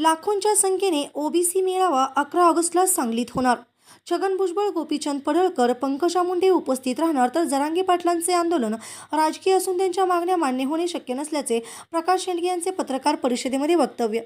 लाखोंच्या संख्येने ओबीसी मेळावा अकरा ऑगस्टला सांगलीत होणार. छगन भुजबळ गोपीचंद पडळकर पंकजा मुंडे उपस्थित राहणार तर जरांगे पाटलांचे आंदोलन राजकीय असून त्यांच्या मागण्या मान्य होणे शक्य नसल्याचे प्रकाश शेंडगे यांचे पत्रकार परिषदेमध्ये वक्तव्य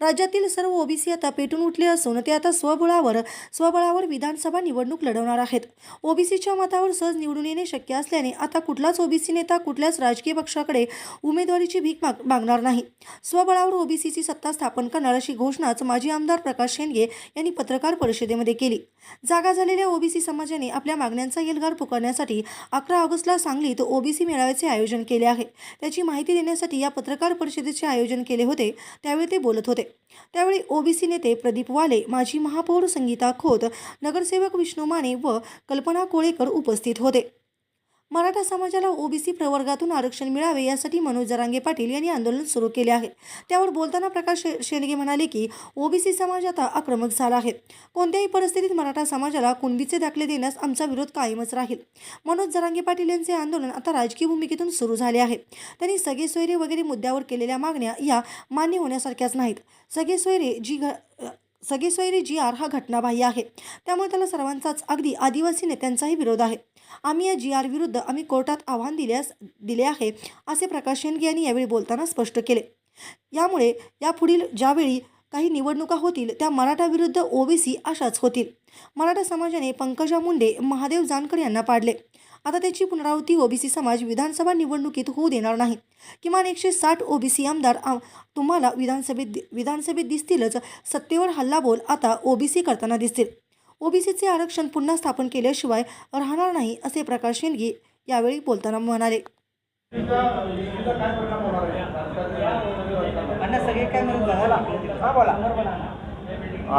राज्यातील सर्व ओबीसी आता पेटून उठले असून ते आता स्वबळावर स्वबळावर विधानसभा निवडणूक लढवणार आहेत. ओबीसीच्या मतावर सहज निवडून येणे शक्य असल्याने आता कुठलाच ओबीसी नेता कुठल्याच राजकीय पक्षाकडे उमेदवारीची भीक माग मागणार नाही. स्वबळावर ओबीसीची सत्ता स्थापन करणार अशी घोषणाच माजी आमदार प्रकाश शेंडगे यांनी पत्रकार परिषदेमध्ये केली. जागा झालेल्या ओबीसी समाजाने आपल्या मागण्यांचा एल्गार पुकारण्यासाठी अकरा ऑगस्टला सांगलीत ओबीसी मेळाव्याचे आयोजन केले आहे. त्याची माहिती देण्यासाठी या पत्रकार परिषदेचे आयोजन केले होते. त्यावेळी ते बोलत होते. त्यावेळी ओबीसी नेते प्रदीप वाले माजी महापौर संगीता खोत नगरसेवक विष्णू माने व कल्पना कोळेकर उपस्थित होते. मराठा समाजाला ओबीसी प्रवर्गातून आरक्षण मिळावे यासाठी मनोज जरांगे पाटील यांनी आंदोलन सुरू केले आहे. त्यावर बोलताना प्रकाश शेंडगे म्हणाले की ओबीसी समाज आता आक्रमक झाला आहे. कोणत्याही परिस्थितीत मराठा समाजाला कुणबीचे दाखले देण्यास आमचा विरोध कायमच राहील. मनोज जरांगे पाटील यांचे आंदोलन आता राजकीय भूमिकेतून सुरू झाले आहे. त्यांनी सगळे सोयरे वगैरे मुद्द्यावर केलेल्या मागण्या या मान्य होण्यासारख्याच नाहीत. सगळे सोयरे जी घ सगळे सोयरी जी आर हा घटनाबाह्य आहे. त्यामुळे त्याला सर्वांचाच अगदी आदिवासी नेत्यांचाही विरोध आहे. आम्ही या जी आर विरुद्ध आम्ही कोर्टात आव्हान दिल्यास दिले आहे असे प्रकाश शेंडगे यांनी यावेळी बोलताना स्पष्ट केले. यामुळे यापुढील ज्यावेळी काही निवडणुका होतील त्या मराठा विरुद्ध ओबीसी अशाच होतील. मराठा समाजाने पंकजा मुंडे महादेव जानकर यांना पाडले. आता त्याची पुनरावृत्ती ओबीसी समाज विधानसभा निवडणुकीत होऊ देणार नाही. किमान एकशे साठ ओबीसी आमदार तुम्हाला विधानसभेत विधानसभेत दिसतीलच सत्तेवर हल्लाबोल आता ओबीसी करताना दिसतील. ओबीसीचे आरक्षण पुन्हा स्थापन केल्याशिवाय राहणार नाही असे प्रकाश शेंडगे यावेळी बोलताना म्हणाले.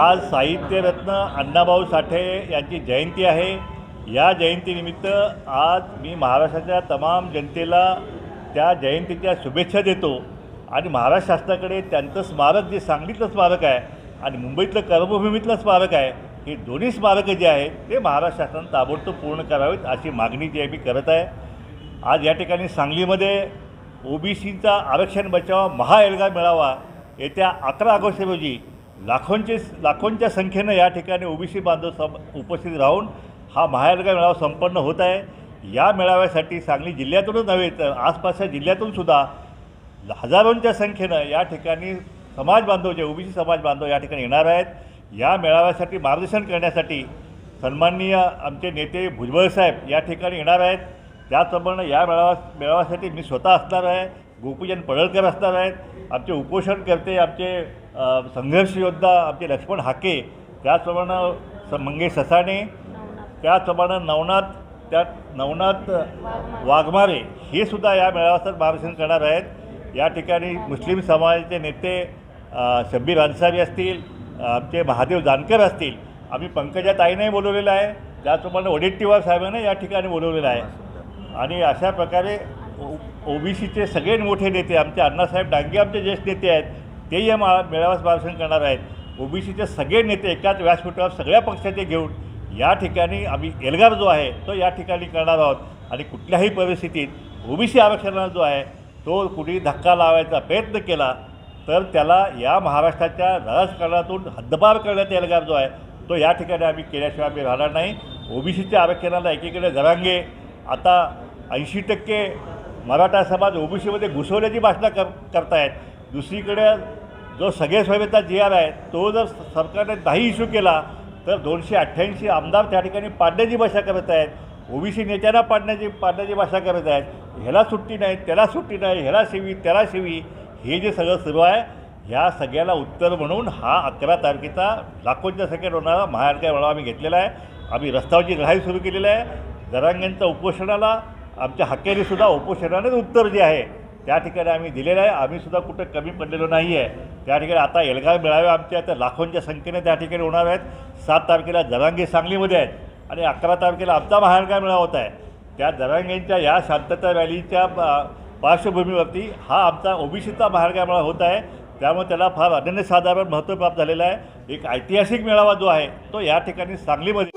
आज साहित्यरत्न अण्णाभाऊ साठे यांची जयंती आहे. या जयंतीनिमित्त आज मी महाराष्ट्राच्या तमाम जनतेला त्या जयंतीच्या शुभेच्छा देतो. आणि महाराष्ट्र शासनाकडे त्यांचं स्मारक जे सांगलीतलं स्मारक आहे आणि मुंबईतलं कर्मभूमीतलं स्मारक आहे हे दोन्ही स्मारकं जे आहेत ते महाराष्ट्र शासनानं ताबडतोब पूर्ण करावेत अशी मागणी जी आहे मी करत आहे. आज या ठिकाणी सांगलीमध्ये ओबीसीचा आरक्षण बचाव महाएलगा मिळावा येत्या अकरा ऑगस्ट रोजी लाखोंचे लाखोंच्या संख्येनं या ठिकाणी ओबीसी बांधव सम उपस्थित राहून हा महाएलगा मेळावा संपन्न होत आहे. या मेळाव्यासाठी सांगली जिल्ह्यातूनच नव्हे तर आसपासच्या जिल्ह्यातूनसुद्धा हजारोंच्या संख्येनं या ठिकाणी समाज बांधव जे ओबीसी समाज बांधव या ठिकाणी येणार आहेत या मेळाव्यासाठी मार्गदर्शन करण्यासाठी सन्माननीय आमचे नेते भुजबळ साहेब या ठिकाणी येणार आहेत. त्याचप्रमाणे या मेळावा मेळाव्यासाठी मी स्वतः असणार आहे गोपीजन पडळकर असणार आहेत आमचे उपोषणकर्ते आमचे संघर्ष योद्धा आमचे लक्ष्मण हाके त्याचप्रमाणे स मंगेश ससाणे त्याचप्रमाणे नवनाथ त्या नवनाथ वाघमारे हे सुद्धा या मेळाव्यात मार्गदर्शन करणार आहेत. या ठिकाणी मुस्लिम समाजाचे नेते शब्बीर अन्सारी असतील आमचे महादेव जानकर असतील आम्ही पंकजा ताईने बोलवलेलं आहे. त्याचप्रमाणे वडेट्टीवार साहेबांना या ठिकाणी बोलवलेलं आहे. आणि अशा प्रकारे ओ बी सीचे सगळे मोठे नेते आमचे अण्णासाहेब डांगे आमचे ज्येष्ठ नेते आहेत तेही या मा मेळाव्यास भाषण करणार आहेत. ओ बी सीचे सगळे नेते एकाच व्यासपीठावर सगळ्या पक्षाचे घेऊन या ठिकाणी आम्ही एल्गार जो आहे तो या ठिकाणी करणार आहोत. आणि कुठल्याही परिस्थितीत ओबीसी आरक्षणाला जो आहे तो कुणी धक्का लावायचा प्रयत्न केला तर त्याला या महाराष्ट्राच्या राजकारणातून हद्दपार करण्याचा एल्गार जो आहे तो या ठिकाणी आम्ही केल्याशिवाय आम्ही राहणार नाही. ओबीसीच्या आरक्षणाला एकीकडे जरांगे आता ऐंशी टक्के मराठा समाज ओबीसीमध्ये घुसवल्याची भाषणा कर करतायत. दुसरीकडे जो सगळे स्वयंता जी आर आहे तो जर सरकारने नाही इश्यू केला तर दोनशे अठ्ठ्याऐंशी आमदार त्या ठिकाणी पाडण्याची भाषा करत आहेत. ओबीसी नेत्यांना पाडण्याची पाडण्याची भाषा करत आहेत. ह्याला सुट्टी नाही त्याला सुट्टी नाही ह्याला शिवी त्याला शिवी हे जे सगळं सुरू आहे ह्या सगळ्याला उत्तर म्हणून हा अकरा तारखेचा लाखोंच्या संख्येत होणारा महाराष्ट्र मेळावा आम्ही घेतलेला आहे. आम्ही रस्त्यावरची लढाई सुरू केलेली आहे. दरांगेंच्या उपोषणाला आमच्या हक्केनेसुद्धा उपोषणानेच उत्तर जे आहे त्या ठिकाणी आम्ही दिलेलं आहे. आम्हीसुद्धा कुठं कमी पडलेलो नाही आहे. त्या ठिकाणी आता एल्गार मेळावे आमच्या त्या लाखोंच्या संख्येने त्या ठिकाणी होणार आहेत. सात तारखेला जरांगे सांगलीमध्ये आहेत आणि अकरा तारखेला आमचा महाएल्गार मेळावा होत आहे. त्या जरांगेंच्या या शांतता रॅलीच्या पा- पार्श्वभूमीवरती हा आमचा ओबीसीचा महाएल्गार मेळावा होत आहे. त्यामुळे त्याला फार अनन्यसाधारण महत्त्व प्राप्त झालेलं आहे. एक ऐतिहासिक मेळावा जो आहे तो या ठिकाणी सांगलीमध्ये